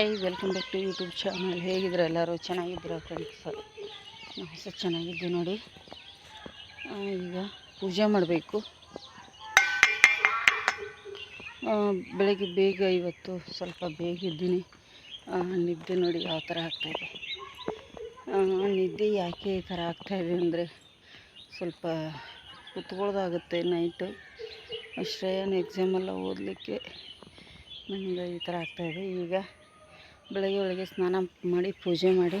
Hi, welcome back to YouTube channel. ಹೇಗಿದ್ರು ಎಲ್ಲರೂ ಚೆನ್ನಾಗಿದ್ದೀರಾ ಫ್ರೆಂಡ್ಸ್ ನಾವು ಸಹ ಚೆನ್ನಾಗಿದ್ದೀವಿ ನೋಡಿ. ಈಗ ಪೂಜೆ ಮಾಡಬೇಕು. ಬೆಳಗ್ಗೆ ಬೇಗ ಇವತ್ತು ಸ್ವಲ್ಪ ಬೇಗ ಇದ್ದೀನಿ ನಿದ್ದೆ ನೋಡಿ ಯಾವ ಥರ ಆಗ್ತಾಯಿದೆ ನಿದ್ದೆ ಯಾಕೆ ಈ ಥರ ಆಗ್ತಾಯಿದೆ ಅಂದರೆ ಸ್ವಲ್ಪ ಕುತ್ಕೊಳ್ಳೋದಾಗುತ್ತೆ ನೈಟು ಶ್ರೇಯನ್ ಎಕ್ಸಾಮೆಲ್ಲ ಓದಲಿಕ್ಕೆ ನನಗೆ ಈ ಥರ ಆಗ್ತಾಯಿದೆ ಈಗ ಬೆಳಗ್ಗೆ ಒಳಗೆ ಸ್ನಾನ ಮಾಡಿ ಪೂಜೆ ಮಾಡಿ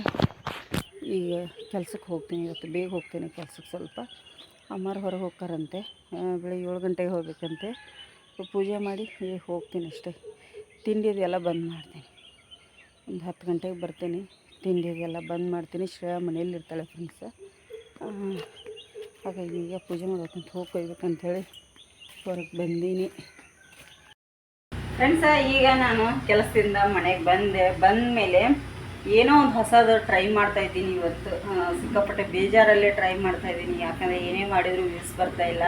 ಈಗ ಕೆಲ್ಸಕ್ಕೆ ಹೋಗ್ತೀನಿ, ಇವತ್ತು ಬೇಗ ಹೋಗ್ತೀನಿ ಕೆಲ್ಸಕ್ಕೆ ಸ್ವಲ್ಪ. ಅಮ್ಮರು ಹೊರಗೆ ಹೋಗ್ತಾರಂತೆ. ಬೆಳಗ್ಗೆ ಏಳು ಗಂಟೆಗೆ ಹೋಗ್ಬೇಕಂತೆ. ಪೂಜೆ ಮಾಡಿ ಈಗ ಹೋಗ್ತೀನಿ ಅಷ್ಟೇ. ತಿಂಡಿದೆಲ್ಲ ಬಂದ್ ಮಾಡ್ತೀನಿ. ಒಂದು ಹತ್ತು ಗಂಟೆಗೆ ಬರ್ತೀನಿ. ತಿಂಡಿದೆಲ್ಲ ಬಂದ್ ಮಾಡ್ತೀನಿ. ಶ್ರೇಯಾ ಮನೇಲಿ ಇರ್ತಾಳೆ ಫ್ರೆಂಡ್ಸ ಹಾಗಾಗಿ ಈಗ ಪೂಜೆ ಮಾಡ್ಬೇಕಂತ ಹೇಳಿ ಹೊರಗೆ ಬಂದೀನಿ. ಫ್ರೆಂಡ್ಸ ಈಗ ನಾನು ಕೆಲಸದಿಂದ ಮನೆಗೆ ಬಂದೆ. ಬಂದ ಮೇಲೆ ಏನೋ ಒಂದು ಹೊಸದು ಟ್ರೈ ಮಾಡ್ತಾ ಇದ್ದೀನಿ ಇವತ್ತು. ಸಿಕ್ಕಾಪಟ್ಟೆ ಬೇಜಾರಲ್ಲೇ ಟ್ರೈ ಮಾಡ್ತಾ ಇದ್ದೀನಿ. ಯಾಕಂದರೆ ಏನೇ ಮಾಡಿದರೂ ವ್ಯೂಸ್ ಬರ್ತಾ ಇಲ್ಲ.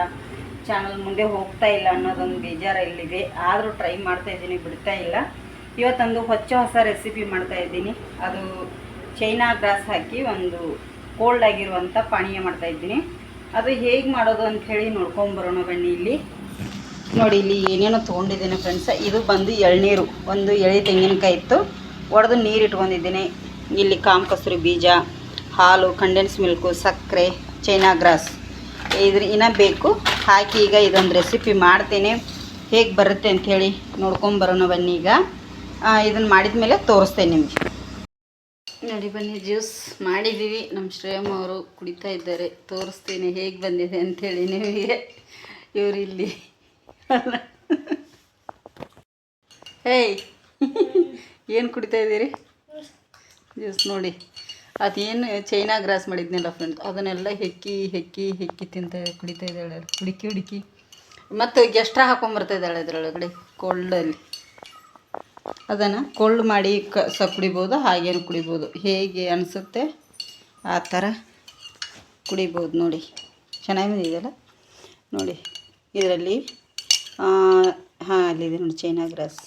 ಚಾನಲ್ ಮುಂದೆ ಹೋಗ್ತಾ ಇಲ್ಲ ಅನ್ನೋದೊಂದು ಬೇಜಾರ ಇಲ್ಲಿದೆ ಆದರೂ ಟ್ರೈ ಮಾಡ್ತಾ ಇದ್ದೀನಿ, ಬಿಡ್ತಾ ಇಲ್ಲ. ಇವತ್ತೊಂದು ಹೊಚ್ಚ ಹೊಸ ರೆಸಿಪಿ ಮಾಡ್ತಾ ಇದ್ದೀನಿ. ಅದು ಚೈನಾ ಗ್ರಾಸ್ ಹಾಕಿ ಒಂದು ಕೋಲ್ಡ್ ಆಗಿರುವಂಥ ಪಾನೀಯ ಮಾಡ್ತಾ ಇದ್ದೀನಿ. ಅದು ಹೇಗೆ ಮಾಡೋದು ಅಂಥೇಳಿ ನೋಡ್ಕೊಂಬರೋಣ ಬನ್ನಿ ಇಲ್ಲಿ. ನೋಡಿ, ಇಲ್ಲಿ ಏನೇನೋ ತೊಗೊಂಡಿದ್ದೀನಿ ಫ್ರೆಂಡ್ಸ್ ಇದು ಬಂದು ಎಳ್ನೀರು. ಒಂದು ಎಳೆ ತೆಂಗಿನಕಾಯಿ ಇತ್ತು. ಒಡೆದು ನೀರು ಇಟ್ಕೊಂಡಿದ್ದೀನಿ. ಇಲ್ಲಿ ಕಾಮ್ ಕಸರಿ ಬೀಜ, ಹಾಲು ಕಂಡೆನ್ಸ್ ಮಿಲ್ಕು ಸಕ್ಕರೆ ಚೈನಾ ಗ್ರಾಸ್ ಇದ್ರ ಇನ್ನೂ ಬೇಕು. ಹಾಕಿ ಈಗ ಇದೊಂದು ರೆಸಿಪಿ ಮಾಡ್ತೀನಿ. ಹೇಗೆ ಬರುತ್ತೆ ಅಂಥೇಳಿ ನೋಡ್ಕೊಂಬರೋಣ ಬನ್ನಿ ಈಗ. ಇದನ್ನು ಮಾಡಿದ ಮೇಲೆ ತೋರಿಸ್ತೇನೆ ನಿಮಗೆ. ನೋಡಿ ಬನ್ನಿ ಜ್ಯೂಸ್ ಮಾಡಿದ್ದೀವಿ ನಮ್ಮ ಶ್ರೇಯಮ್ ಅವರು ಕುಡಿತಾ ಇದ್ದಾರೆ. ತೋರಿಸ್ತೀನಿ ಹೇಗೆ ಬಂದಿದೆ ಅಂಥೇಳಿ ನಿಮಗೆ. ಇವರಿಲ್ಲಿ ಹೇಯ್ ಏನು ಕುಡಿತಾ ಇದ್ದೀರಿ? ಜ್ಯೂಸ್ ನೋಡಿ. ಅದೇನು ಚೈನಾ ಗ್ರಾಸ್ ಮಾಡಿದ್ನಲ್ಲ ಫ್ರೆಂಡ್ಸ್ ಅದನ್ನೆಲ್ಲ ಹೆಕ್ಕಿ ಹೆಕ್ಕಿ ಹೆಕ್ಕಿ ತಿಂತ ಕುಡಿತಾ ಇದ್ದಾಳೆ. ಹುಡುಕಿ ಹುಡುಕಿ. ಮತ್ತು ಗೆಸ್ಟ್ರ ಹಾಕೊಂಬರ್ತಾ ಇದ್ದಾಳೆ ಅದರೊಳಗಡೆ ಕೊಳ್ಳಲ್ಲಿ ಅದನ್ನು ಕೊಳ್ಳು ಮಾಡಿ ಕ, ಸ ಕುಡಿಬೋದು, ಹಾಗೇನು ಕುಡಿಬೋದು. ಹೇಗೆ ಅನಿಸುತ್ತೆ? ಆ ಥರ ಕುಡಿಬೋದು ನೋಡಿ. ಚೆನ್ನಾಗಿ ಇದೆಯಲ್ಲ ನೋಡಿ, ಇದರಲ್ಲಿ ಹಾಂ ಅಲ್ಲಿದೆ ನೋಡಿ ಚೈನಾ ಗ್ರಾಸ್.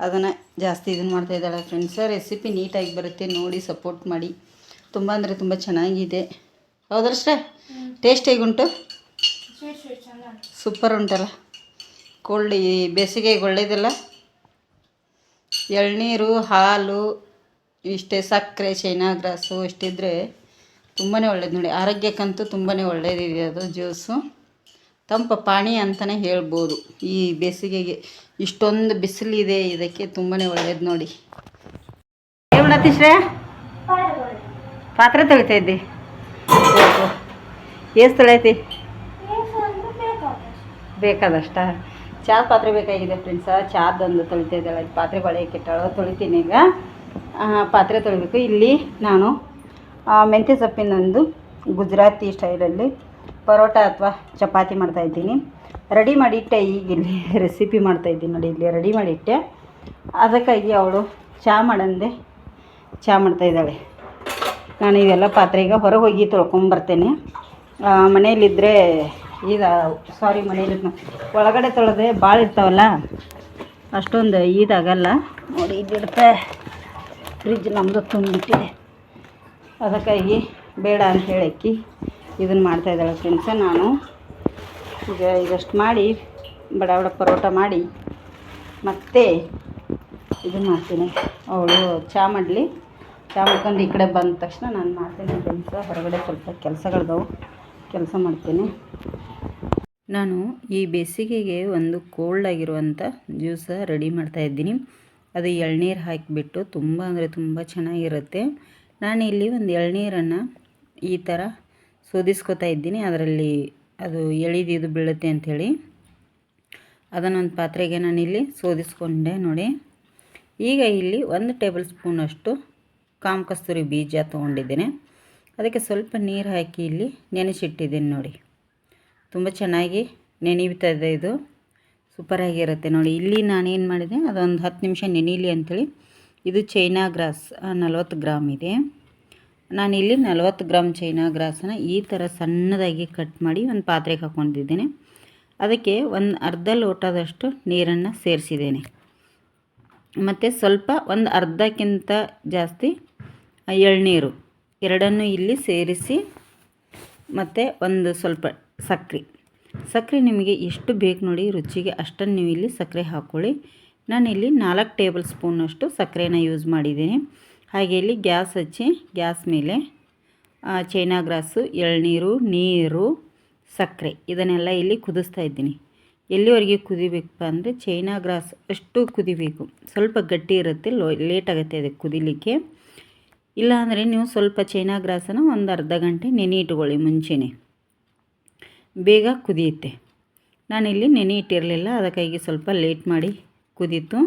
ಅದನ್ನು ಜಾಸ್ತಿ ಇದನ್ನು ಮಾಡ್ತಾ ಇದ್ದಾಳೆ ಫ್ರೆಂಡ್ಸ್ ರೆಸಿಪಿ ನೀಟಾಗಿ ಬರುತ್ತೆ ನೋಡಿ ಸಪೋರ್ಟ್ ಮಾಡಿ. ತುಂಬ ಅಂದರೆ ತುಂಬ ಚೆನ್ನಾಗಿದೆ. ಹೌದಷ್ಟೇ ಟೇಸ್ಟ್ ಹೇಗುಂಟು? ಸೂಪರ್ ಉಂಟಲ್ಲ. ಕೋಲ್ಡ್ ಈ ಬೇಸಿಗೆಗೆ ಒಳ್ಳೇದಲ್ಲ? ಎಳ್ನೀರು ಹಾಲು ಇಷ್ಟೇ ಸಕ್ಕರೆ ಚೈನಾ ಗ್ರಾಸು ಇಷ್ಟಿದ್ರೆ ತುಂಬಾ ಒಳ್ಳೇದು ನೋಡಿ. ಆರೋಗ್ಯಕ್ಕಂತೂ ತುಂಬಾ ಒಳ್ಳೇದಿದೆ ಅದು ಜ್ಯೂಸು ತಂಪು ಪಾಣಿ ಅಂತಲೇ ಹೇಳ್ಬೋದು. ಈ ಬೇಸಿಗೆಗೆ ಇಷ್ಟೊಂದು ಬಿಸಿಲಿದೆ, ಇದಕ್ಕೆ ತುಂಬಾ ಒಳ್ಳೇದು ನೋಡಿ. ಏನು ಪಾತ್ರೆ ತೊಳಿತಾ ಇದ್ದಿ? ಎಷ್ಟು ತೊಳೈತಿ? ಬೇಕಾದಷ್ಟ? ಚಹಾ ಪಾತ್ರೆ ಬೇಕಾಗಿದೆ ಫ್ರೆಂಡ್ಸ. ಚಾದೊಂದು ತೊಳಿತಾ ಇದ್ದಾಳೆ. ಪಾತ್ರೆ ಬಳೆ ಕೆಟ್ಟಾಳು, ತೊಳಿತೀನಿ ಈಗ. ಪಾತ್ರೆ ತೊಳಿಬೇಕು. ಇಲ್ಲಿ ನಾನು ಮೆಂತ್ಯ ಸೊಪ್ಪಿನೊಂದು ಗುಜರಾತಿ ಸ್ಟೈಲಲ್ಲಿ ಪರೋಟ ಅಥವಾ ಚಪಾತಿ ಮಾಡ್ತಾಯಿದ್ದೀನಿ ರೆಡಿ ಮಾಡಿಟ್ಟೆ ಈಗ ಇಲ್ಲಿ ರೆಸಿಪಿ ಮಾಡ್ತಾಯಿದ್ದೀನಿ ನೋಡಿ, ಇಲ್ಲಿ ರೆಡಿ ಮಾಡಿಟ್ಟೆ. ಅದಕ್ಕಾಗಿ ಅವಳು ಚಹಾ ಮಾಡಂದೆ. ಚಹಾ ಮಾಡ್ತಾಯಿದ್ದಾಳೆ ನಾನು ಇವೆಲ್ಲ ಪಾತ್ರೆ ಈಗ ಹೊರಗೆ ಹೋಗಿ ತೊಳ್ಕೊಂಬರ್ತೇನೆ ಮನೆಯಲ್ಲಿದ್ದರೆ ಈಗ ಸಾರಿ ಮನೇಲಿ ಒಳಗಡೆ ತೊಳೆದ್ರೆ ಭಾಳ ಇರ್ತಾವಲ್ಲ, ಅಷ್ಟೊಂದು ಇದಾಗಲ್ಲ ನೋಡಿ ಇದಿರುತ್ತೆ ಫ್ರಿಜ್ ನಮ್ಮದು ತುಂಬಿಟ್ಟಿದೆ. ಅದಕ್ಕಾಗಿ ಬೇಡ ಅಂತ ಹೇಳಕ್ಕಿ ಇದನ್ನು ಮಾಡ್ತಾಯಿದ್ದಾಳೆ ಫ್ರೆಂಡ್ಸ ನಾನು. ಈಗ ಇದಷ್ಟು ಮಾಡಿ ಬಡ ಬಡ ಪರೋಟ ಮಾಡಿ, ಮತ್ತೆ ಇದು ಮಾಡ್ತೀನಿ. ಅವಳು ಚಹಾ ಮಾಡಲಿ. ಚಹಾ ಮಾಡ್ಕೊಂಡು ಈ ಕಡೆ ಬಂದ ತಕ್ಷಣ ನಾನು ಮಾಡ್ತೀನಿ ಫ್ರೆಂಡ್ಸ ಹೊರಗಡೆ ಸ್ವಲ್ಪ ಕೆಲಸಗಳಿದಾವೆ. ಕೆಲಸ ಮಾಡ್ತೀನಿ. ನಾನು ಈ ಬೇಸಿಗೆಗೆ ಒಂದು ಕೋಲ್ಡ್ ಆಗಿರುವಂಥ ಜ್ಯೂಸ ರೆಡಿ ಮಾಡ್ತಾ ಇದ್ದೀನಿ. ಅದು ಎಳ್ನೀರು ಹಾಕಿಬಿಟ್ಟು ತುಂಬ ಅಂದರೆ ತುಂಬ ಚೆನ್ನಾಗಿರುತ್ತೆ. ನಾನು ಇಲ್ಲಿ ಒಂದು ಎಳ್ನೀರನ್ನು ಈ ಥರ ಸೋದಿಸ್ಕೊತಾ ಇದ್ದೀನಿ. ಅದರಲ್ಲಿ ಅದು ಎಳಿದಿದು ಬೀಳುತ್ತೆ ಅಂಥೇಳಿ. ಅದನ್ನೊಂದು ಪಾತ್ರೆಗೆ ನಾನಿಲ್ಲಿ ಸೋದಿಸ್ಕೊಂಡೆ ನೋಡಿ. ಈಗ ಇಲ್ಲಿ ಒಂದು ಟೇಬಲ್ ಸ್ಪೂನಷ್ಟು ಕಾಮ್ ಕಸ್ತೂರಿ ಬೀಜ ತೊಗೊಂಡಿದ್ದೇನೆ. ಅದಕ್ಕೆ ಸ್ವಲ್ಪ ನೀರು ಹಾಕಿ ಇಲ್ಲಿ ನೆನೆಸಿಟ್ಟಿದ್ದೀನಿ ನೋಡಿ. ತುಂಬ ಚೆನ್ನಾಗಿ ನೆನೀತಾ ಇದೆ ಇದು. ಸೂಪರಾಗಿರುತ್ತೆ ನೋಡಿ. ಇಲ್ಲಿ ನಾನೇನು ಮಾಡಿದೆ, ಅದೊಂದು ಹತ್ತು ನಿಮಿಷ ನೆನೀಲಿ ಅಂಥೇಳಿ. ಇದು ಚೈನಾ ಗ್ರಾಸ್ ನಲ್ವತ್ತು ಗ್ರಾಮ್ ಇದೆ. ನಾನಿಲ್ಲಿ ನಲವತ್ತು ಗ್ರಾಮ್ ಚೈನಾ ಗ್ರಾಸನ್ನು ಈ ಥರ ಸಣ್ಣದಾಗಿ ಕಟ್ ಮಾಡಿ ಒಂದು ಪಾತ್ರೆಗೆ ಹಾಕ್ಕೊಂಡಿದ್ದೇನೆ. ಅದಕ್ಕೆ ಒಂದು ಅರ್ಧ ಲೋಟದಷ್ಟು ನೀರನ್ನು ಸೇರಿಸಿದ್ದೇನೆ. ಮತ್ತು ಸ್ವಲ್ಪ ಒಂದು ಅರ್ಧಕ್ಕಿಂತ ಜಾಸ್ತಿ ಎಳ್ನೀರು ಎರಡನ್ನೂ ಇಲ್ಲಿ ಸೇರಿಸಿ ಮತ್ತು ಒಂದು ಸ್ವಲ್ಪ ಸಕ್ಕರೆ. ಸಕ್ಕರೆ ನಿಮಗೆ ಎಷ್ಟು ಬೇಕು ನೋಡಿ ರುಚಿಗೆ ಅಷ್ಟನ್ನು ನೀವು ಇಲ್ಲಿ ಸಕ್ಕರೆ ಹಾಕ್ಕೊಳ್ಳಿ. ನಾನಿಲ್ಲಿ ನಾಲ್ಕು ಟೇಬಲ್ ಸ್ಪೂನಷ್ಟು ಸಕ್ಕರೆನ ಯೂಸ್ ಮಾಡಿದ್ದೀನಿ. ಹಾಗೆ ಇಲ್ಲಿ ಗ್ಯಾಸ್ ಹಚ್ಚಿ, ಗ್ಯಾಸ್ ಮೇಲೆ ಚೈನಾ ಗ್ರಾಸು, ಎಳ್ನೀರು, ನೀರು, ಸಕ್ಕರೆ ಇದನ್ನೆಲ್ಲ ಇಲ್ಲಿ ಕುದಿಸ್ತಾ ಇದ್ದೀನಿ. ಎಲ್ಲಿವರೆಗೆ ಕುದಿಬೇಕಪ್ಪ ಅಂದರೆ ಚೈನಾ ಗ್ರಾಸ್ ಅಷ್ಟು ಕುದಿಬೇಕು. ಸ್ವಲ್ಪ ಗಟ್ಟಿ ಇರುತ್ತೆ, ಲೋ, ಲೇಟ್ ಆಗುತ್ತೆ ಅದಕ್ಕೆ ಕುದಿಲಿಕ್ಕೆ. ಇಲ್ಲಾಂದರೆ ನೀವು ಸ್ವಲ್ಪ ಚೈನಾ ಗ್ರಾಸನ್ನು ಒಂದು ಅರ್ಧ ಗಂಟೆ ನೆನೆ ಇಟ್ಕೊಳ್ಳಿ ಮುಂಚೆನೇ. ಬೇಗ ಕುದಿಯುತ್ತೆ. ನಾನಿಲ್ಲಿ ನೆನೆ ಇಟ್ಟಿರಲಿಲ್ಲ ಅದಕ್ಕಾಗಿ ಸ್ವಲ್ಪ ಲೇಟ್ ಮಾಡಿ ಕುದೀತು.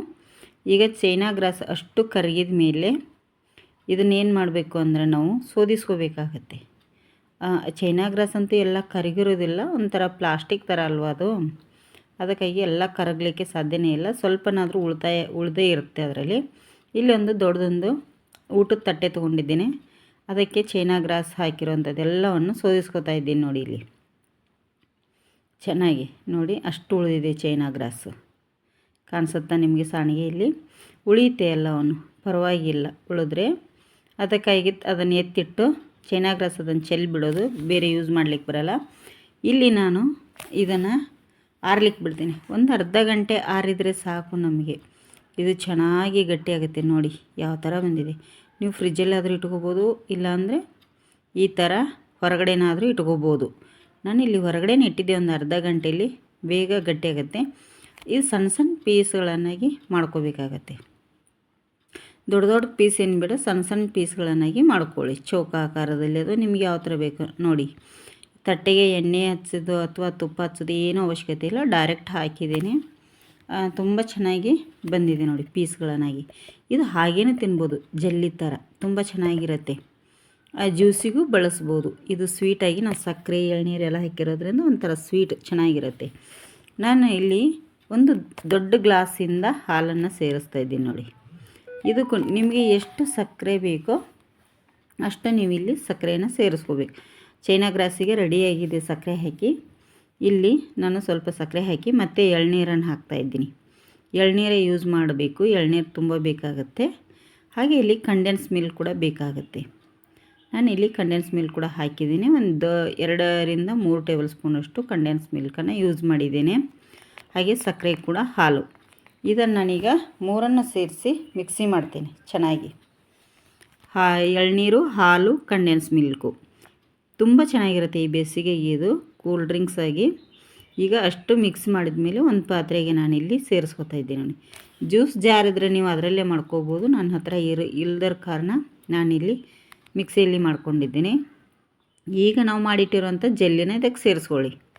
ಈಗ ಚೈನಾ ಗ್ರಾಸ್ ಅಷ್ಟು ಕರಗಿದ ಮೇಲೆ ಇದನ್ನೇನು ಮಾಡಬೇಕು ಅಂದರೆ ನಾವು ಸೋದಿಸ್ಕೋಬೇಕಾಗತ್ತೆ. ಚೈನಾ ಗ್ರಾಸ್ ಅಂತೂ ಎಲ್ಲ ಕರಗಿರೋದಿಲ್ಲ, ಒಂಥರ ಪ್ಲಾಸ್ಟಿಕ್ ಥರ ಅಲ್ವಾ ಅದು? ಅದಕ್ಕಾಗಿ ಎಲ್ಲ ಕರಗಲಿಕ್ಕೆ ಸಾಧ್ಯನೇ ಇಲ್ಲ. ಸ್ವಲ್ಪನಾದರೂ ಉಳಿತಾಯ, ಉಳಿದೇ ಇರುತ್ತೆ ಅದರಲ್ಲಿ. ಇಲ್ಲೊಂದು ದೊಡ್ಡದೊಂದು ಊಟದ ತಟ್ಟೆ ತೊಗೊಂಡಿದ್ದೀನಿ. ಅದಕ್ಕೆ ಚೈನಾ ಗ್ರಾಸ್ ಹಾಕಿರೋಂಥದ್ದೆಲ್ಲವನ್ನು ಸೋದಿಸ್ಕೋತಾ ಇದ್ದೀನಿ ನೋಡಿ ಇಲ್ಲಿ. ಚೆನ್ನಾಗಿ ನೋಡಿ, ಅಷ್ಟು ಉಳಿದಿದೆ ಚೈನಾ ಗ್ರಾಸು. ಕಾಣಿಸುತ್ತಾ ನಿಮಗೆ ಸಾಣಿಗೆ ಇಲ್ಲಿ? ಉಳಿಯುತ್ತೆ ಎಲ್ಲವನ್ನು ಪರವಾಗಿಲ್ಲ. ಉಳಿದ್ರೆ ಅದಕ್ಕಾಗಿ ಅದನ್ನು ಎತ್ತಿಟ್ಟು ಚೈನಾ ಗ್ರಾಸ್ ಅದನ್ನು ಚೆಲ್ಲಿ ಬಿಡೋದು. ಬೇರೆ ಯೂಸ್ ಮಾಡ್ಲಿಕ್ಕೆ ಬರಲ್ಲ. ಇಲ್ಲಿ ನಾನು ಇದನ್ನು ಆರ್ಲಿಕ್ಕೆ ಬಿಡ್ತೀನಿ. ಒಂದು ಅರ್ಧ ಗಂಟೆ ಆರಿದರೆ ಸಾಕು ನಮಗೆ. ಇದು ಚೆನ್ನಾಗಿ ಗಟ್ಟಿಯಾಗುತ್ತೆ ನೋಡಿ, ಯಾವ ಥರ ಬಂದಿದೆ. ನೀವು ಫ್ರಿಜ್ಜಲ್ಲಾದರೂ ಇಟ್ಕೋಬೋದು, ಇಲ್ಲಾಂದರೆ ಈ ಥರ ಹೊರಗಡೆನಾದರೂ ಇಟ್ಕೋಬೋದು. ನಾನು ಇಲ್ಲಿ ಹೊರಗಡೆನೇ ಇಟ್ಟಿದ್ದೆ ಒಂದು ಅರ್ಧ ಗಂಟೆಯಲ್ಲಿ ಬೇಗ ಗಟ್ಟಿಯಾಗುತ್ತೆ. ಇದು ಸಣ್ಣ ಸಣ್ಣ ಪೀಸ್ಗಳನ್ನಾಗಿ ಮಾಡ್ಕೋಬೇಕಾಗತ್ತೆ. ದೊಡ್ಡ ದೊಡ್ಡ ಪೀಸ್ ಏನು ಬೇಡ, ಸಣ್ಣ ಸಣ್ಣ ಪೀಸ್ಗಳನ್ನಾಗಿ ಮಾಡ್ಕೊಳ್ಳಿ. ಚೌಕ ಆಕಾರದಲ್ಲಿ ಅದು ನಿಮ್ಗೆ ಯಾವ ಥರ ಬೇಕು ನೋಡಿ. ತಟ್ಟೆಗೆ ಎಣ್ಣೆ ಹಚ್ಚೋದು ಅಥವಾ ತುಪ್ಪ ಹಚ್ಚೋದು ಏನೂ ಅವಶ್ಯಕತೆ ಇಲ್ಲ ಡೈರೆಕ್ಟ್ ಹಾಕಿದ್ದೀನಿ. ತುಂಬ ಚೆನ್ನಾಗಿ ಬಂದಿದೆ ನೋಡಿ ಪೀಸ್ಗಳನ್ನಾಗಿ ಇದು ಹಾಗೇನೆ ತಿನ್ಬೋದು, ಜಲ್ಲಿ ಥರ ತುಂಬ ಚೆನ್ನಾಗಿರುತ್ತೆ. ಆ ಜ್ಯೂಸಿಗೂ ಬಳಸ್ಬೋದು. ಇದು ಸ್ವೀಟಾಗಿ ನಾವು ಸಕ್ಕರೆ ಎಳ್ನೀರೆಲ್ಲ ಹಾಕಿರೋದ್ರಿಂದ ಒಂಥರ ಸ್ವೀಟ್ ಚೆನ್ನಾಗಿರುತ್ತೆ. ನಾನು ಇಲ್ಲಿ ಒಂದು ದೊಡ್ಡ ಗ್ಲಾಸಿಂದ ಹಾಲನ್ನು ಸೇರಿಸ್ತಾ ಇದ್ದೀನಿ ನೋಡಿ. ಇದಕ್ಕೂ ನಿಮಗೆ ಎಷ್ಟು ಸಕ್ಕರೆ ಬೇಕೋ ಅಷ್ಟು ನೀವು ಇಲ್ಲಿ ಸಕ್ಕರೆಯನ್ನು ಸೇರಿಸ್ಕೋಬೇಕು. ಚೈನಾ ಗ್ರಾಸಿಗೆ ರೆಡಿಯಾಗಿದೆ ಸಕ್ಕರೆ ಹಾಕಿ. ಇಲ್ಲಿ ನಾನು ಸ್ವಲ್ಪ ಸಕ್ಕರೆ ಹಾಕಿ ಮತ್ತೆ ಎಳ್ನೀರನ್ನು ಹಾಕ್ತಾ ಇದ್ದೀನಿ. ಎಳ್ನೀರೇ ಯೂಸ್ ಮಾಡಬೇಕು. ಎಳ್ನೀರು ತುಂಬ ಬೇಕಾಗುತ್ತೆ. ಹಾಗೆ ಇಲ್ಲಿ ಕಂಡೆನ್ಸ್ ಮಿಲ್ಕ್ ಕೂಡ ಬೇಕಾಗುತ್ತೆ. ನಾನು ಇಲ್ಲಿ ಕಂಡೆನ್ಸ್ ಮಿಲ್ಕ್ ಕೂಡ ಹಾಕಿದ್ದೀನಿ. ಒಂದು ಎರಡರಿಂದ ಮೂರು ಟೇಬಲ್ ಸ್ಪೂನಷ್ಟು ಕಂಡೆನ್ಸ್ ಮಿಲ್ಕನ್ನು ಯೂಸ್ ಮಾಡಿದ್ದೇನೆ. ಹಾಗೆ ಸಕ್ಕರೆ ಕೂಡ ಹಾಲು. ಇದನ್ನು ನಾನೀಗ ಮೂರನ್ನು ಸೇರಿಸಿ ಮಿಕ್ಸಿ ಮಾಡ್ತೀನಿ ಚೆನ್ನಾಗಿ. ಹಾ, ಎಳ್ನೀರು, ಹಾಲು ಕಂಡೆನ್ಸ್ ಮಿಲ್ಕು. ತುಂಬ ಚೆನ್ನಾಗಿರುತ್ತೆ ಈ ಬೇಸಿಗೆ ಇದು, ಕೂಲ್ ಡ್ರಿಂಕ್ಸ್ ಆಗಿ. ಈಗ ಅಷ್ಟು ಮಿಕ್ಸ್ ಮಾಡಿದ ಮೇಲೆ ಒಂದು ಪಾತ್ರೆಗೆ ನಾನಿಲ್ಲಿ ಸೇರಿಸ್ಕೊತಾ ಇದ್ದೀನಿ ನೋಡಿ. ಜ್ಯೂಸ್ ಜಾರ್ ನೀವು ಅದರಲ್ಲೇ ಮಾಡ್ಕೋಬೋದು. ನನ್ನ ಹತ್ರ ಇರೋ, ಇಲ್ದರ ಕಾರಣ ನಾನಿಲ್ಲಿ ಮಿಕ್ಸಿಯಲ್ಲಿ ಮಾಡ್ಕೊಂಡಿದ್ದೀನಿ. ಈಗ ನಾವು ಮಾಡಿಟ್ಟಿರುವಂಥ ಜೆಲ್ಲಿನ ಇದಕ್ಕೆ ಸೇರಿಸ್ಕೊಳ್ಳಿ.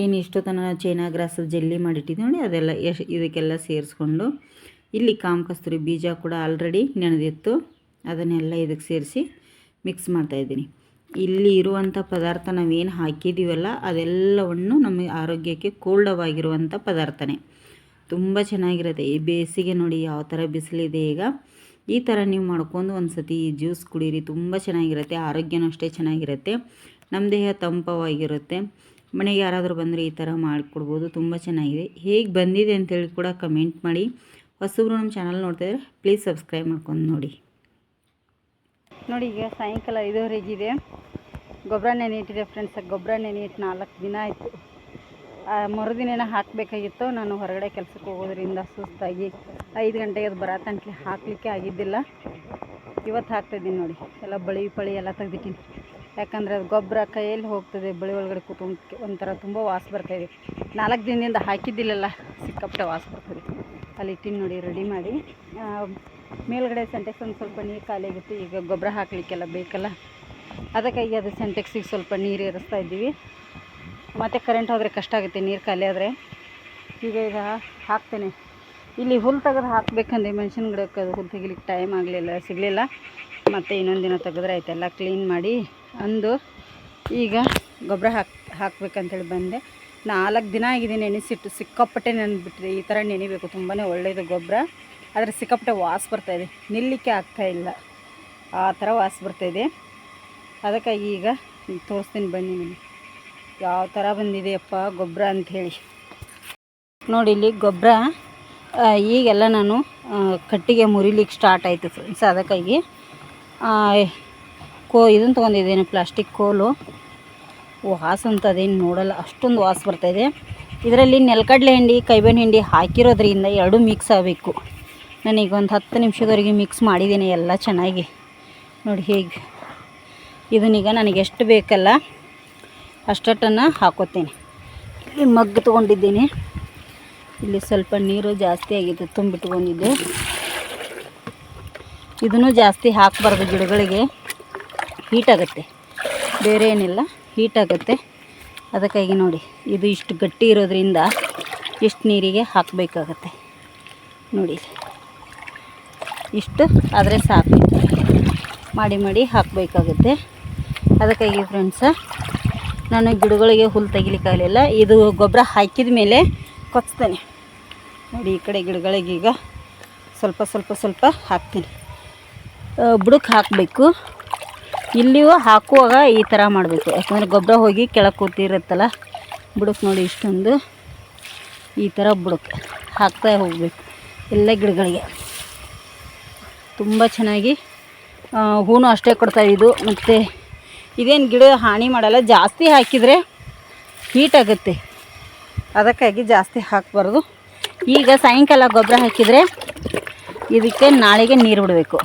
ಏನು ಇಷ್ಟು ತನಕ ಚೈನಾ ಗ್ರಾಸ್ ಜೆಲ್ಲಿ ಮಾಡಿಟ್ಟಿದ್ದೀವಿ ನೋಡಿ, ಅದೆಲ್ಲ ಇದಕ್ಕೆಲ್ಲ ಸೇರಿಸ್ಕೊಂಡು, ಇಲ್ಲಿ ಕಾಮ ಕಸ್ತೂರಿ ಬೀಜ ಕೂಡ ಆಲ್ರೆಡಿ ನೆನೆದಿತ್ತು. ಅದನ್ನೆಲ್ಲ ಇದಕ್ಕೆ ಸೇರಿಸಿ ಮಿಕ್ಸ್ ಮಾಡ್ತಾಯಿದ್ದೀನಿ ಇಲ್ಲಿ ಇರುವಂಥ ಪದಾರ್ಥ ನಾವೇನು ಹಾಕಿದ್ದೀವಲ್ಲ, ಅದೆಲ್ಲವನ್ನು ನಮಗೆ ಆರೋಗ್ಯಕ್ಕೆ ಕೋಲ್ಡವಾಗಿರುವಂಥ ಪದಾರ್ಥನೇ. ತುಂಬ ಚೆನ್ನಾಗಿರುತ್ತೆ. ಈ ಬೇಸಿಗೆ ನೋಡಿ ಯಾವ ಥರ ಬಿಸಿಲಿದೆ ಈಗ. ಈ ಥರ ನೀವು ಮಾಡ್ಕೊಂಡು ಒಂದು ಸತಿ ಜ್ಯೂಸ್ ಕುಡೀರಿ, ತುಂಬ ಚೆನ್ನಾಗಿರುತ್ತೆ. ಆರೋಗ್ಯನೂ ಅಷ್ಟೇ ಚೆನ್ನಾಗಿರುತ್ತೆ. ನಮ್ಮ ದೇಹ ತಂಪವಾಗಿರುತ್ತೆ. ಮನೆಗೆ ಯಾರಾದರೂ ಬಂದರೆ ಈ ಥರ ಮಾಡಿಕೊಡ್ಬೋದು. ತುಂಬ ಚೆನ್ನಾಗಿದೆ. ಹೇಗೆ ಬಂದಿದೆ ಅಂತೇಳಿ ಕೂಡ ಕಮೆಂಟ್ ಮಾಡಿ. ಹೊಸಬ್ರು ನಮ್ಮ ಚಾನಲ್ ನೋಡ್ತಾಯಿದ್ರೆ ಪ್ಲೀಸ್ ಸಬ್ಸ್ಕ್ರೈಬ್ ಮಾಡ್ಕೊಂಡು ನೋಡಿ. ನೋಡಿ, ಈಗ ಸಾಯಂಕಾಲ ಐದುವರೆಗಿದೆ ಗೊಬ್ಬರ ನೆನೆಯಿಟ್ಟಿದೆ ಫ್ರೆಂಡ್ಸ್ ಗೊಬ್ಬರ ನೆನೆಯಿಟ್ಟು ನಾಲ್ಕು ದಿನ ಆಯಿತು. ಮರುದಿನ ಹಾಕಬೇಕಾಗಿತ್ತು. ನಾನು ಹೊರಗಡೆ ಕೆಲಸಕ್ಕೆ ಹೋಗೋದ್ರಿಂದ ಸುಸ್ತಾಗಿ ಐದು ಗಂಟೆಗೆ ಅದು ಬರತ್ತಂಟ್ಲಿ ಹಾಕಲಿಕ್ಕೆ ಆಗಿದ್ದಿಲ್ಲ. ಇವತ್ತು ಹಾಕ್ತಾಯಿದ್ದೀನಿ ನೋಡಿ. ಎಲ್ಲ ಬಳಿ ಪಳಿ ಎಲ್ಲ ತೆಗ್ದಿಟ್ಟಿನಿ. ಯಾಕಂದರೆ ಅದು ಗೊಬ್ಬರ ಕೈಯಲ್ಲಿ ಹೋಗ್ತದೆ ಬಳಿ ಒಳಗಡೆ ಕೂತ್ಕೊಂಡು ಒಂಥರ ತುಂಬ ವಾಸ ಬರ್ತಾಯಿದೆ ನಾಲ್ಕು ದಿನದಿಂದ ಹಾಕಿದ್ದಿಲ್ಲಲ್ಲ, ಸಿಕ್ಕಾಪಟ್ಟೆ ವಾಸ ಬರ್ತದೆ. ಅಲ್ಲಿ ಇಟ್ಟಿನ ನೋಡಿ ರೆಡಿ ಮಾಡಿ. ಮೇಲುಗಡೆ ಸೆಂಟೆಕ್ಸ್ ಒಂದು ಸ್ವಲ್ಪ ನೀರು ಖಾಲಿ ಆಗಿತ್ತು, ಈಗ ಗೊಬ್ಬರ ಹಾಕಲಿಕ್ಕೆಲ್ಲ ಬೇಕಲ್ಲ. ಅದಕ್ಕಾಗಿ ಅದು ಸೆಂಟೆಕ್ಸಿಗೆ ಸ್ವಲ್ಪ ನೀರು ಏರಿಸ್ತಾ ಇದ್ದೀವಿ. ಮತ್ತು ಕರೆಂಟ್ ಹೋದರೆ ಕಷ್ಟ ಆಗುತ್ತೆ, ನೀರು ಖಾಲಿ ಆದರೆ. ಈಗ ಈಗ ಹಾಕ್ತೇನೆ. ಇಲ್ಲಿ ಹುಲ್ಲು ತೆಗೆದು ಹಾಕಬೇಕಂದ್ರೆ ಮೆಣಸಿನ ಗಿಡಕ್ಕೆ ಅದು ಹುಲ್ಲು ತೆಗಿಲಿಕ್ಕೆ ಟೈಮ್ ಆಗಲಿಲ್ಲ, ಸಿಗಲಿಲ್ಲ. ಮತ್ತು ಇನ್ನೊಂದು ದಿನ ತೆಗೆದ್ರೆ ಆಯ್ತು, ಎಲ್ಲ ಕ್ಲೀನ್ ಮಾಡಿ. ಅಂದು ಈಗ ಗೊಬ್ಬರ ಹಾಕ್ ಹಾಕ್ಬೇಕಂತೇಳಿ ಬಂದೆ. ನಾಲ್ಕು ದಿನ ಆಗಿದೆ ನೆನೆಸಿಟ್ಟು, ಸಿಕ್ಕಾಪಟ್ಟೆ ನೆನೆದ್ಬಿಟ್ರೆ ಈ ಥರ ನೆನಿಬೇಕು ತುಂಬಾ ಒಳ್ಳೆಯದು ಗೊಬ್ಬರ. ಆದರೆ ಸಿಕ್ಕಾಪಟ್ಟೆ ವಾಸ ಬರ್ತಾಯಿದೆ ನಿಲ್ಲಕ್ಕೆ ಆಗ್ತಾಯಿಲ್ಲ ಆ ಥರ ವಾಸ ಬರ್ತಾಯಿದೆ ಅದಕ್ಕಾಗಿ ಈಗ ತೋರಿಸ್ತೀನಿ ಬನ್ನಿ ನಿಮಗೆ. ಯಾವ ಥರ ಬಂದಿದೆಯಪ್ಪ ಗೊಬ್ಬರ ಅಂಥೇಳಿ. ನೋಡಿ ಇಲ್ಲಿ ಗೊಬ್ಬರ ಈಗೆಲ್ಲ ನಾನು ಕಟ್ಟಿಗೆ ಮುರಿಲಿಕ್ಕೆ ಸ್ಟಾರ್ಟ್ ಆಯಿತು ಫ್ರೆಂಡ್ಸ್ ಅದಕ್ಕಾಗಿ ಕೋ ಇದನ್ನು ತೊಗೊಂಡಿದ್ದೀನಿ, ಪ್ಲಾಸ್ಟಿಕ್ ಕೋಲು. ವಾಸ ಅಂತ ಅದೇನು ನೋಡಲ್ಲ, ಅಷ್ಟೊಂದು ವಾಸ ಬರ್ತಾಯಿದೆ ಇದರಲ್ಲಿ ನೆಲಕಡಲೆ ಹಿಂಡಿ ಕೈಬೇವಿನ ಹಿಂಡಿ ಹಾಕಿರೋದ್ರಿಂದ ಎರಡೂ ಮಿಕ್ಸ್ ಆಗಬೇಕು. ಒಂದು ಹತ್ತು ನಿಮಿಷದವರೆಗೆ ಮಿಕ್ಸ್ ಮಾಡಿದ್ದೀನಿ ಎಲ್ಲ ಚೆನ್ನಾಗಿ. ನೋಡಿ ಹೇಗೆ. ಇದನ್ನೀಗ ನನಗೆ ಎಷ್ಟು ಬೇಕಲ್ಲ ಅಷ್ಟನ್ನು ಹಾಕೋತೀನಿ. ಇಲ್ಲಿ ಮಗ್ಗು ತೊಗೊಂಡಿದ್ದೀನಿ. ಇಲ್ಲಿ ಸ್ವಲ್ಪ ನೀರು ಜಾಸ್ತಿ ಆಗಿದೆ ತುಂಬಿಟ್ಕೊಂಡಿದ್ದೆ. ಇದನ್ನು ಜಾಸ್ತಿ ಹಾಕಬಾರ್ದು ಗಿಡಗಳಿಗೆ. ಹೀಟ್ ಆಗುತ್ತೆ. ಬೇರೆ ಏನಿಲ್ಲ ಹೀಟ್ ಆಗುತ್ತೆ. ಅದಕ್ಕಾಗಿ ನೋಡಿ, ಇದು ಇಷ್ಟು ಗಟ್ಟಿ ಇರೋದ್ರಿಂದ ಇಷ್ಟು ನೀರಿಗೆ ಹಾಕಬೇಕಾಗತ್ತೆ. ನೋಡಿ ಇಷ್ಟು ಆದರೆ ಸಾಕು. ಮಾಡಿ ಮಾಡಿ ಹಾಕಬೇಕಾಗುತ್ತೆ. ಅದಕ್ಕಾಗಿ ಫ್ರೆಂಡ್ಸ ನಾನು ಗಿಡಗಳಿಗೆ ಹುಲ್ಲು ತೆಗಿಲಿಕ್ಕಾಗಲಿಲ್ಲ ಇದು ಗೊಬ್ಬರ ಹಾಕಿದ ಮೇಲೆ ಕೊಚ್ತೇನೆ. ನೋಡಿ, ಈ ಕಡೆ ಗಿಡಗಳಿಗೆ ಈಗ ಸ್ವಲ್ಪ ಸ್ವಲ್ಪ ಸ್ವಲ್ಪ ಹಾಕ್ತೀನಿ. ಬುಡಕ್ಕೆ ಹಾಕಬೇಕು. ಇಲ್ಲಿಯೂ ಹಾಕುವಾಗ ಈ ಥರ ಮಾಡಬೇಕು. ಯಾಕಂದರೆ ಗೊಬ್ಬರ ಹೋಗಿ ಕೆಳಗೆ ಕೂತಿರುತ್ತಲ್ಲ ಬುಡಕ್ಕೆ ನೋಡಿ ಇಷ್ಟೊಂದು ಈ ಥರ ಬುಡಕ್ಕೆ ಹಾಕ್ತಾ ಹೋಗಬೇಕು ಎಲ್ಲ ಗಿಡಗಳಿಗೆ. ತುಂಬ ಚೆನ್ನಾಗಿ ಹೂನು ಅಷ್ಟೇ ಕೊಡ್ತಾ ಇದು ಮತ್ತು ಇದೇನು ಗಿಡ ಹಾನಿ ಮಾಡಲ್ಲ, ಜಾಸ್ತಿ ಹಾಕಿದರೆ ಹೀಟ್ ಆಗುತ್ತೆ. ಅದಕ್ಕಾಗಿ ಜಾಸ್ತಿ ಹಾಕಬಾರ್ದು. ಈಗ ಸಾಯಂಕಾಲ ಗೊಬ್ಬರ ಹಾಕಿದರೆ ಇದಕ್ಕೆ ನಾಳೆಗೆ ನೀರು ಬಿಡಬೇಕು.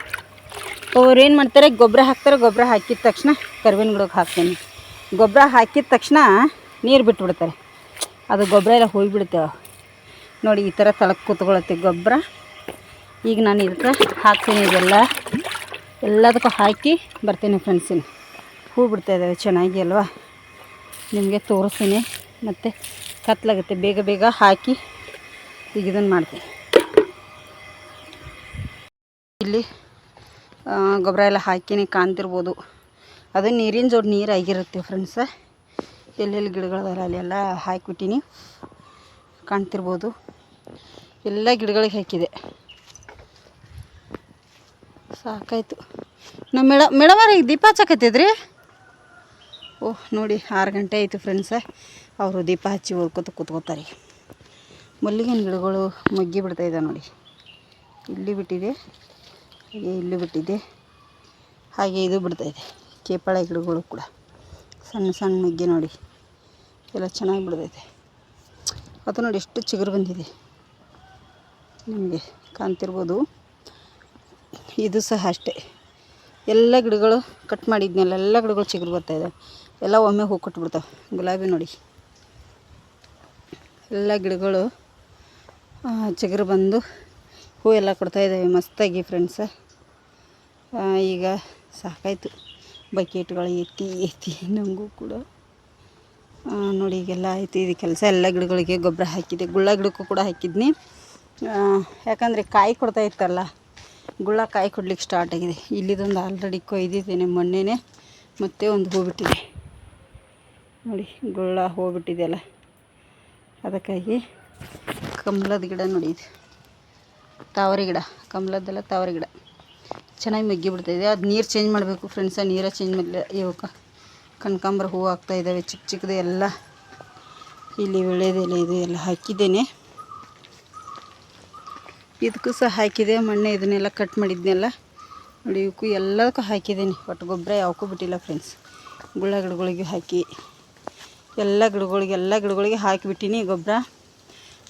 ಅವ್ರು ಏನು ಮಾಡ್ತಾರೆ? ಗೊಬ್ಬರ ಹಾಕ್ತಾರೆ, ಗೊಬ್ಬರ ಹಾಕಿದ ತಕ್ಷಣ ಕರ್ಬೇವಿನ ಗಿಡಕ್ಕೆ ಹಾಕ್ತೀನಿ. ಗೊಬ್ಬರ ಹಾಕಿದ ತಕ್ಷಣ ನೀರು ಬಿಟ್ಬಿಡ್ತಾರೆ. ಅದು ಗೊಬ್ಬರ ಎಲ್ಲ ಹೋಗಿಬಿಡುತ್ತೆ. ನೋಡಿ, ಈ ಥರ ತಳಕ್ಕೆ ಕೂತ್ಕೊಳತ್ತೆ ಗೊಬ್ಬರ. ಈಗ ನಾನು ಇದಕ್ಕೆ ಹಾಕ್ತೀನಿ ಇದೆಲ್ಲ. ಎಲ್ಲದಕ್ಕೂ ಹಾಕಿ ಬರ್ತೀನಿ ಫ್ರೆಂಡ್ಸಿನ ಹೂ ಬಿಡ್ತಾ ಇದ್ದಾವೆ ಚೆನ್ನಾಗಿ ಅಲ್ವಾ? ನಿಮಗೆ ತೋರಿಸ್ತೀನಿ. ಮತ್ತು ಕತ್ಲಾಗುತ್ತೆ. ಬೇಗ ಬೇಗ ಹಾಕಿ ಈಗ ಇದನ್ನು ಮಾಡ್ತೀನಿ. ಇಲ್ಲಿ ಗೊಬ್ಬರ ಎಲ್ಲ ಹಾಕಿನಿ ಕಾಣ್ತಿರ್ಬೋದು. ಅದು ನೀರಿನ ಜೋಡಿ ನೀರು ಆಗಿರುತ್ತೆ ಫ್ರೆಂಡ್ಸ ಎಲ್ಲೆಲ್ಲಿ ಗಿಡಗಳದಲ್ಲ ಅಲ್ಲೆಲ್ಲ ಹಾಕಿಬಿಟ್ಟಿನಿ. ಕಾಣ್ತಿರ್ಬೋದು. ಎಲ್ಲ ಗಿಡಗಳಿಗೆ ಹಾಕಿದೆ. ಸಾಕಾಯಿತು. ನಮ್ಮ ಮೇಡ ಮೇಡಮರ ಈಗ ದೀಪ ಹಚ್ಚಕತ್ತಿದ್ರಿ? ಓಹ್, ನೋಡಿ, ಆರು ಗಂಟೆ ಆಯಿತು ಫ್ರೆಂಡ್ಸ ಅವರು ದೀಪ ಹಚ್ಚಿ ಓದ್ಕೊತ ಕೂತ್ಕೋತಾರೆ. ಮಲ್ಲಿಗೆನ ಗಿಡಗಳು ಮಗ್ಗಿ ಬಿಡ್ತಾ ಇದೆ ನೋಡಿ. ಇಲ್ಲಿ ಬಿಟ್ಟಿದೆ. ಹಾಗೆ ಇಲ್ಲಿ ಬಿಟ್ಟಿದೆ. ಹಾಗೆ ಇದು ಬಿಡ್ತಾ ಇದೆ. ಕೇಪಳೆ ಗಿಡಗಳು ಕೂಡ. ಸಣ್ಣ ಸಣ್ಣ ಮಗ್ಗಿ ನೋಡಿ. ಎಲ್ಲ ಚೆನ್ನಾಗಿ ಬಿಡ್ತೈತೆ. ಅದು ನೋಡಿ ಎಷ್ಟು ಚಿಗುರು ಬಂದಿದೆ. ನಿಮಗೆ ಕಾಣ್ತಿರ್ಬೋದು. ಇದು ಸಹ ಅಷ್ಟೇ. ಎಲ್ಲ ಗಿಡಗಳು ಕಟ್ ಮಾಡಿದ್ನಲ್ಲ ಎಲ್ಲ ಗಿಡಗಳು ಚಿಗುರು ಇದೆ. ಎಲ್ಲ ಒಮ್ಮೆ ಹೂ ಕೊಟ್ಬಿಡ್ತಾವೆ. ಗುಲಾಬಿ ನೋಡಿ. ಎಲ್ಲ ಗಿಡಗಳು ಚಿಗುರು ಬಂದು ಹೂ ಎಲ್ಲ ಕೊಡ್ತಾ ಇದ್ದಾವೆ, ಮಸ್ತಾಗಿ ಫ್ರೆಂಡ್ಸ ಈಗ ಸಾಕಾಯಿತು. ಬಕೆಟ್ಗಳು ಎತ್ತಿ ಎತ್ತಿ ನಮಗೂ ಕೂಡ. ನೋಡಿ, ಈಗೆಲ್ಲ ಆಯಿತು. ಇದು ಕೆಲಸ. ಎಲ್ಲ ಗಿಡಗಳಿಗೆ ಗೊಬ್ಬರ ಹಾಕಿದೆ ಗುಳ್ಳ ಗಿಡಕ್ಕೂ ಕೂಡ ಹಾಕಿದ್ನಿ. ಯಾಕಂದರೆ ಕಾಯಿ ಕೊಡ್ತಾ ಇತ್ತಲ್ಲ, ಗುಳ್ಳ ಕಾಯಿ ಕೊಡ್ಲಿಕ್ಕೆ ಸ್ಟಾರ್ಟ್ ಆಗಿದೆ. ಇಲ್ಲಿದೊಂದು ಆಲ್ರೆಡಿ ಕೊಯ್ದಿದ್ದೇನೆ ಮೊನ್ನೆನೇ. ಮತ್ತೆ ಒಂದು ಹೂ ಬಿಟ್ಟಿದೆ. ನೋಡಿ, ಗುಳ್ಳ ಹೂ ಬಿಟ್ಟಿದೆಯಲ್ಲ ಅದಕ್ಕಾಗಿ ಕಮಲದ ಗಿಡ ನೋಡಿ ತಾವರೆ ಗಿಡ ಕಮಲದ್ದೆಲ್ಲ ತಾವರೆ ಗಿಡ. ಚೆನ್ನಾಗಿ ಮಗ್ಗಿ ಬಿಡ್ತಾಯಿದೆ ಅದು ನೀರು ಚೇಂಜ್ ಮಾಡಬೇಕು ಫ್ರೆಂಡ್ಸ ನೀರ ಚೇಂಜ್ ಮಾಡಲಿಲ್ಲ ಇವಕ್ಕೆ ಕನಕಾಂಬರ ಹೂವು ಆಗ್ತಾಯಿದ್ದಾವೆ ಚಿಕ್ಕ ಚಿಕ್ಕದು ಎಲ್ಲ. ಇಲ್ಲಿ ವಿಳ್ಯದೆಲೆ ಇದು ಎಲ್ಲ ಹಾಕಿದ್ದೇನೆ. ಇದಕ್ಕೂ ಸಹ ಹಾಕಿದೆ, ಮಣ್ಣೆ ಇದನ್ನೆಲ್ಲ ಕಟ್ ಮಾಡಿದ್ನೆಲ್ಲ. ನೋಡಿ ಇವಕ್ಕೂ ಎಲ್ಲದಕ್ಕೂ ಹಾಕಿದ್ದೀನಿ. ಒಟ್ಟು ಗೊಬ್ಬರ ಯಾವಕ್ಕೂ ಬಿಟ್ಟಿಲ್ಲ ಫ್ರೆಂಡ್ಸ್ ಗುಳ್ಳ ಗಿಡಗಳಿಗೆ ಹಾಕಿ, ಎಲ್ಲ ಗಿಡಗಳಿಗೆ ಎಲ್ಲ ಗಿಡಗಳಿಗೆ ಹಾಕಿಬಿಟ್ಟಿನಿ ಗೊಬ್ಬರ.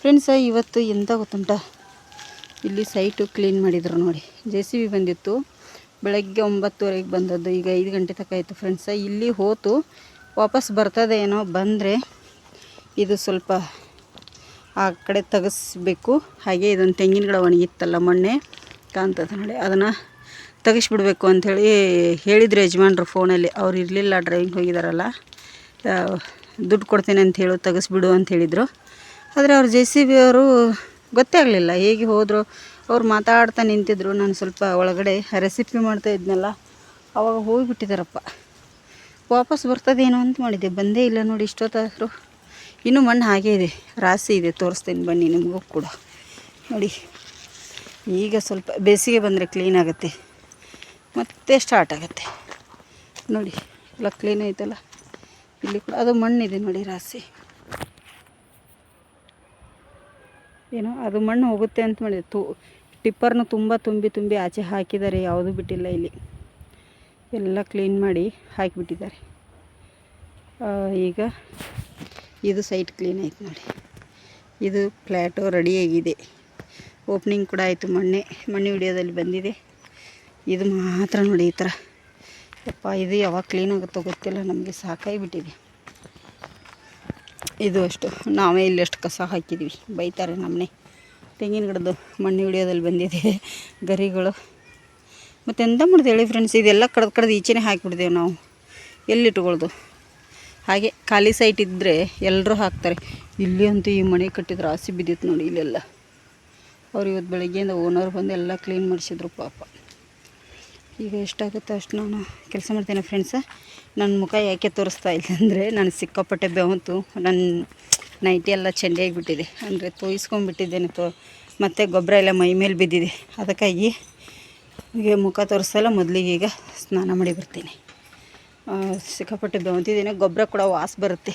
ಫ್ರೆಂಡ್ಸ ಇವತ್ತು ಎಂತ ಗೊತ್ತುಂಟ? ಇಲ್ಲಿ ಸೈಟು ಕ್ಲೀನ್ ಮಾಡಿದ್ರು ನೋಡಿ. ಜೆ ಸಿ ಬಿ ಬಂದಿತ್ತು. ಬೆಳಗ್ಗೆ ಒಂಬತ್ತುವರೆಗೆ ಬಂದದ್ದು. ಈಗ ಐದು ಗಂಟೆ ತನಕ ಆಯಿತು ಫ್ರೆಂಡ್ಸ. ಇಲ್ಲಿ ಹೋತು. ವಾಪಸ್ ಬರ್ತದೆ ಏನೋ ಬಂದರೆ ಇದು ಸ್ವಲ್ಪ ಆ ಕಡೆ ತೆಗೆಸ್ಬೇಕು. ಹಾಗೆ ಇದೊಂದು ತೆಂಗಿನ ಗಿಡ ಒಣಗಿತ್ತಲ್ಲ ಮೊನ್ನೆ ಕಾಣ್ತದೆ ನೋಡಿ. ಅದನ್ನು ತೆಗಿಸ್ಬಿಡ್ಬೇಕು ಅಂಥೇಳಿ ಹೇಳಿದ್ರು ಯಜಮಾನ್ರು ಫೋನಲ್ಲಿ. ಅವ್ರು ಇರಲಿಲ್ಲ, ಡ್ರೈವಿಂಗ್ ಹೋಗಿದಾರಲ್ಲ. ದುಡ್ಡು ಕೊಡ್ತೀನಿ ಅಂತ ಹೇಳು ತೆಗಿಸ್ಬಿಡು ಅಂತ ಹೇಳಿದರು ಆದರೆ ಅವ್ರು ಜೆ ಸಿ ಬಿ ಅವರು ಗೊತ್ತೇ ಆಗಲಿಲ್ಲ. ಹೇಗೆ ಹೋದರು, ಅವ್ರು ಮಾತಾಡ್ತಾ ನಿಂತಿದ್ರು. ನಾನು ಸ್ವಲ್ಪ ಒಳಗಡೆ ರೆಸಿಪಿ ಮಾಡ್ತಾ ಇದ್ನಲ್ಲ, ಅವಾಗ ಹೋಗಿಬಿಟ್ಟಿದ್ದಾರಪ್ಪ ವಾಪಸ್ ಬರ್ತದೇನೋ ಅಂತ ಮಾಡಿದ್ದೆ. ಬಂದೇ ಇಲ್ಲ ನೋಡಿ ಇಷ್ಟೊತ್ತಾದರೂ. ಇನ್ನೂ ಮಣ್ಣು ಹಾಗೇ ಇದೆ. ರಾಸಿ ಇದೆ. ತೋರಿಸ್ತೀನಿ ಬನ್ನಿ ನಿಮಗೂ ಕೂಡ. ನೋಡಿ, ಈಗ ಸ್ವಲ್ಪ ಬೇಸಿಗೆ ಬಂದರೆ ಕ್ಲೀನ್ ಆಗುತ್ತೆ. ಮತ್ತೆ ಸ್ಟಾರ್ಟ್ ಆಗುತ್ತೆ. ನೋಡಿ, ಎಲ್ಲ ಕ್ಲೀನ್ ಐತಲ್ಲ. ಇಲ್ಲಿ ಕೂಡ ಅದು ಮಣ್ಣಿದೆ ನೋಡಿ ರಾಸಿ. ಏನೋ ಅದು ಮಣ್ಣು ಹೋಗುತ್ತೆ ಅಂತ ಮಾಡಿದೆ ತು, ಟಿಪ್ಪರ್ನ ತುಂಬ ತುಂಬಿ ತುಂಬಿ ಆಚೆ ಹಾಕಿದ್ದಾರೆ, ಯಾವುದೂ ಬಿಟ್ಟಿಲ್ಲ ಇಲ್ಲಿ. ಎಲ್ಲ ಕ್ಲೀನ್ ಮಾಡಿ ಹಾಕಿಬಿಟ್ಟಿದ್ದಾರೆ. ಈಗ ಇದು ಸೈಟ್ ಕ್ಲೀನ್ ಆಯ್ತು ನೋಡಿ. ಇದು ಫ್ಲ್ಯಾಟು ರೆಡಿಯಾಗಿದೆ ಓಪನಿಂಗ್ ಕೂಡ ಆಯಿತು ಮಣ್ಣೆ ಮಣ್ಣೆ ವಿಡಿಯೋದಲ್ಲಿ ಬಂದಿದೆ. ಇದು ಮಾತ್ರ ನೋಡಿ ಈ ಥರ. ಯಪ್ಪ, ಇದು ಯಾವಾಗ ಕ್ಲೀನ್ ಆಗುತ್ತೋ ಗೊತ್ತಿಲ್ಲ, ನಮಗೆ ಸಾಕಾಗಿಬಿಟ್ಟಿದೆ ಇದು ಅಷ್ಟು ನಾವೇ ಇಲ್ಲಿ ಅಷ್ಟು ಕಸ ಹಾಕಿದ್ವಿ. ಬೈತಾರೆ ನಮ್ಮನೆ ತೆಂಗಿನ ಗಿಡದ್ದು ಮಣ್ಣು ಹಿಡಿಯೋದಲ್ಲಿ ಬಂದಿದೆ ಗರಿಗಳು. ಮತ್ತು ಎಂತ ಮಾಡಿದೆ ಹೇಳಿ ಫ್ರೆಂಡ್ಸ್ ಇದೆಲ್ಲ ಕಡ್ದು ಕಡ್ದು ಈಚೆನೇ ಹಾಕಿಬಿಡ್ತೇವೆ ನಾವು. ಎಲ್ಲಿಟ್ಕೊಳ್ದು ಹಾಗೆ ಖಾಲಿ ಸೈಟ್ ಇದ್ದರೆ ಎಲ್ಲರೂ ಹಾಕ್ತಾರೆ. ಇಲ್ಲಿ ಅಂತೂ ಈ ಮನೆ ಕಟ್ಟಿದ್ರೆ ಆಸೆ ಬಿದ್ದಿತ್ತು ನೋಡಿ ಇಲ್ಲೆಲ್ಲ. ಅವ್ರು ಇವತ್ತು ಬೆಳಗ್ಗೆಯಿಂದ ಓನರ್ ಬಂದು ಎಲ್ಲ ಕ್ಲೀನ್ ಮಾಡಿಸಿದ್ರು ಪಾಪ. ಈಗ ಎಷ್ಟಾಗುತ್ತೋ ಅಷ್ಟು ನಾನು ಕೆಲಸ ಮಾಡ್ತೇನೆ ಫ್ರೆಂಡ್ಸ ನನ್ನ ಮುಖ ಯಾಕೆ ತೋರಿಸ್ತಾ ಇಲ್ಲ ಅಂದರೆ ನಾನು ಸಿಕ್ಕಾಪಟ್ಟೆ ಬೆವಂತು ನನ್ನ ನೈಟಿ ಎಲ್ಲ ಚೆಂಡೆ ಆಗಿಬಿಟ್ಟಿದೆ. ಅಂದರೆ ತೋಯಿಸ್ಕೊಂಡ್ಬಿಟ್ಟಿದ್ದೇನೆ ತೋ, ಮತ್ತು ಗೊಬ್ಬರ ಎಲ್ಲ ಮೈ ಮೇಲೆ ಬಿದ್ದಿದೆ. ಅದಕ್ಕಾಗಿ ಈಗ ಮುಖ ತೋರಿಸಲ್ಲ, ಮೊದಲಿಗೆ ಈಗ ಸ್ನಾನ ಮಾಡಿ ಬರ್ತೀನಿ. ಸಿಕ್ಕಾಪಟ್ಟೆ ಬೆವಂತಿದ್ದೇನೆ ಗೊಬ್ಬರ ಕೂಡ ವಾಸ ಬರುತ್ತೆ.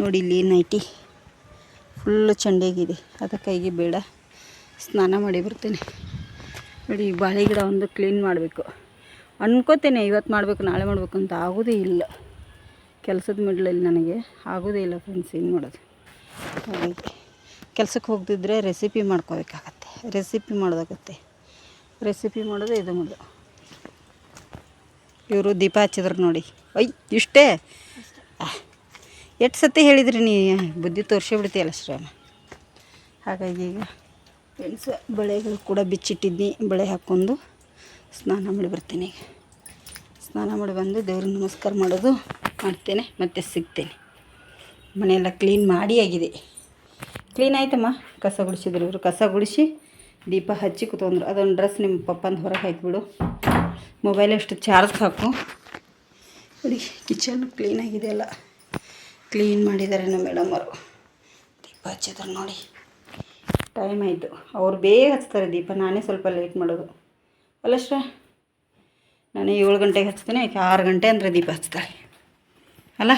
ನೋಡಿ ಇಲ್ಲಿ ನೈಟಿ ಫುಲ್ಲು ಚೆಂಡೆಗಿದೆ ಅದಕ್ಕಾಗಿ ಬೇಡ, ಸ್ನಾನ ಮಾಡಿ ಬರ್ತೀನಿ. ನೋಡಿ, ಈ ಬಾಳೆ ಗಿಡ ಒಂದು ಕ್ಲೀನ್ ಮಾಡಬೇಕು. ಅನ್ಕೋತೇನೆ ಇವತ್ತು ಮಾಡಬೇಕು, ನಾಳೆ ಮಾಡಬೇಕು ಅಂತ ಆಗೋದೇ ಇಲ್ಲ. ಕೆಲಸದ ಮಿಡ್ಲಲ್ಲಿ ನನಗೆ ಆಗೋದೇ ಇಲ್ಲ ಫ್ರೆಂಡ್ಸ್ ಏನು ಮಾಡೋದು? ಹಾಗಾಗಿ ಕೆಲಸಕ್ಕೆ ಹೋಗ್ದಿದ್ರೆ ರೆಸಿಪಿ ಮಾಡ್ಕೋಬೇಕಾಗತ್ತೆ. ರೆಸಿಪಿ ಮಾಡೋದಾಗತ್ತೆ. ರೆಸಿಪಿ ಮಾಡೋದು ಇದು ಮೊದಲು. ಇವರು ದೀಪ ಹಚ್ಚಿದ್ರು ನೋಡಿ. ಅಯ್ಯ ಇಷ್ಟೇ? ಎಷ್ಟು ಸತಿ ಹೇಳಿದ್ರಿ ನೀ? ಬುದ್ಧಿ ತೋರಿಸಿಬಿಡ್ತೀಯಲ್ಲ ಬಿಡ್ತೀಯಲ್ಲ ಹಾಗಾಗಿ ಈಗ ಫ್ರೆಂಡ್ಸ್ ಬಳೆಗಳು ಕೂಡ ಬಿಚ್ಚಿಟ್ಟಿದ್ನಿ. ಬಳೆ ಹಾಕ್ಕೊಂಡು ಸ್ನಾನ ಮಾಡಿ ಬರ್ತೀನಿ ಸ್ನಾನ ಮಾಡಿ ಬಂದು ದೇವ್ರಿಗೆ ನಮಸ್ಕಾರ ಮಾಡೋದು, ಮಾಡ್ತೇನೆ, ಮತ್ತೆ ಸಿಗ್ತೇನೆ. ಮನೆಯೆಲ್ಲ ಕ್ಲೀನ್ ಮಾಡಿ ಆಗಿದೆ. ಕ್ಲೀನ್ ಆಯ್ತಮ್ಮ? ಕಸ ಗುಡಿಸಿದ್ರು ಇವರು. ಕಸ ಗುಡಿಸಿ ದೀಪ ಹಚ್ಚಿ ಕೂತ್ಕೊಂಡ್ರು. ಅದೊಂದು ಡ್ರೆಸ್ ನಿಮ್ಮ ಪಪ್ಪಂದು ಹೊರಗೆ ಹಾಕಿಬಿಡು. ಮೊಬೈಲ್ ಅಷ್ಟು ಚಾರ್ಜ್ ಹಾಕು ನೋಡಿ ಕಿಚನ್ ಕ್ಲೀನಾಗಿದೆ ಎಲ್ಲ. ಕ್ಲೀನ್ ಮಾಡಿದ್ದಾರೆ ನಮ್ಮ ಮೇಡಮ್ ಅವರು. ದೀಪ ಹಚ್ಚಿದ್ರು ನೋಡಿ. ಟೈಮ್ ಆಯಿತು. ಅವ್ರು ಬೇಗ ಹಚ್ತಾರೆ ದೀಪ, ನಾನೇ ಸ್ವಲ್ಪ ಲೇಟ್ ಮಾಡೋದು. ಅಲ್ಲಷ್ಟ ನಾನೇ ಏಳು ಗಂಟೆಗೆ ಹಚ್ತೀನಿ ಆಕೆ ಆರು ಗಂಟೆ ಅಂದರೆ ದೀಪ ಹಚ್ತಾರೆ. ಅಲ್ಲ?